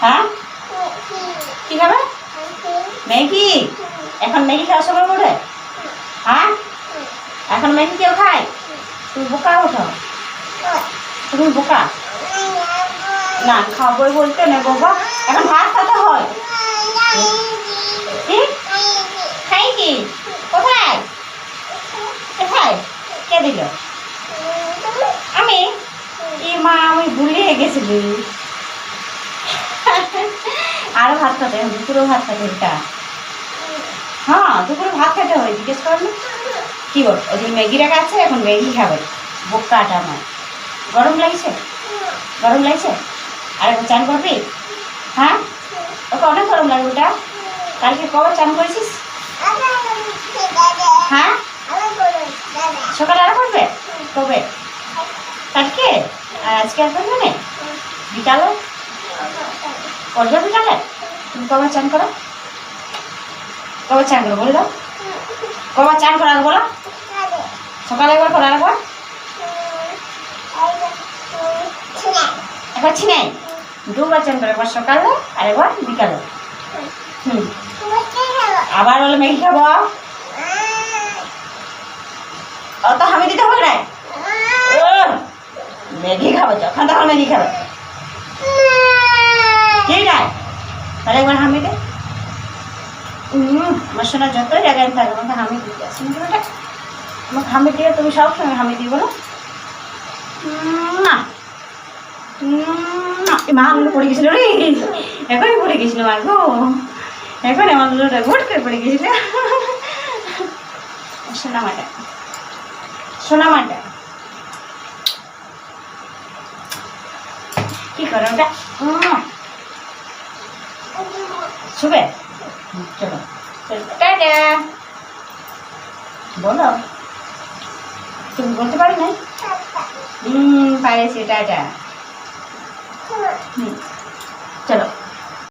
হ্যাঁ? কি খাবে ম্যাগি? এখন ম্যাগি খাওয়া সময় বলে হ্যাঁ? এখন ম্যাগি কেউ খায়? তুমি বোকা ওঠো তুমি বোকা। না খাব বলতে না বাবা। এখন ভাত খেতে হয়। কি? খাই কি? কোথায়? কোথায়? কে দিল? আমি? এ মা, আমি ভুলিয়ে গেছিলি। আরও ভাত খেতে হবে, দুপুরেও ভাত খেতে এটা। হ্যাঁ দুপুরে ভাত খেতে হয় জিজ্ঞেস কর না কি বল? ওই যে ম্যাগি রাখা আছে, এখন ম্যাগি খাবে। বোকাটা আমার। গরম লাগছে? গরম লাগছে? আর একবার চান করবি? হ্যাঁ? ওকে অনেক গরম লাগবে ওটা। কালকে কবে চান করেছিস? হ্যাঁ? সকালে আর করবে? কবে? কালকে? আর আজকে আর করবে না? বিকালে? করবে বিকালে তুমি কবে চান করো? কবে চান করো বলে দাও। কবে চান করো আগে বলো। সকালে একবার করো আরেকবার একবার। ছিনাই দুবার চান করো একবার সকালে আর একবার বিকালে। হুম। আবার বলে ম্যাগি খাব। অত হামি দিতে হবে না। ম্যাগি খাব যখন তখন ম্যাগি খাবে। কি নাই তাহলে একবার হামি দে। শোনা যতই জায়গায় থাকে, আমাকে হামি দিতে আসে আমাকে হামি দিয়ে, তুমি সব সময় হামি দিই বলো। না। মা আঙুলে পড়ে গেছিল রে। এখনই পড়ে গেছিল মা গো। এখন আমার গোট করে পড়ে গেছিল। সোনা মাটা। সোনা কি করো ওটা? শুবে চলো, টাটা। বলো। তুমি বলতে পারি না হুম পারেছি টাটা। হুম।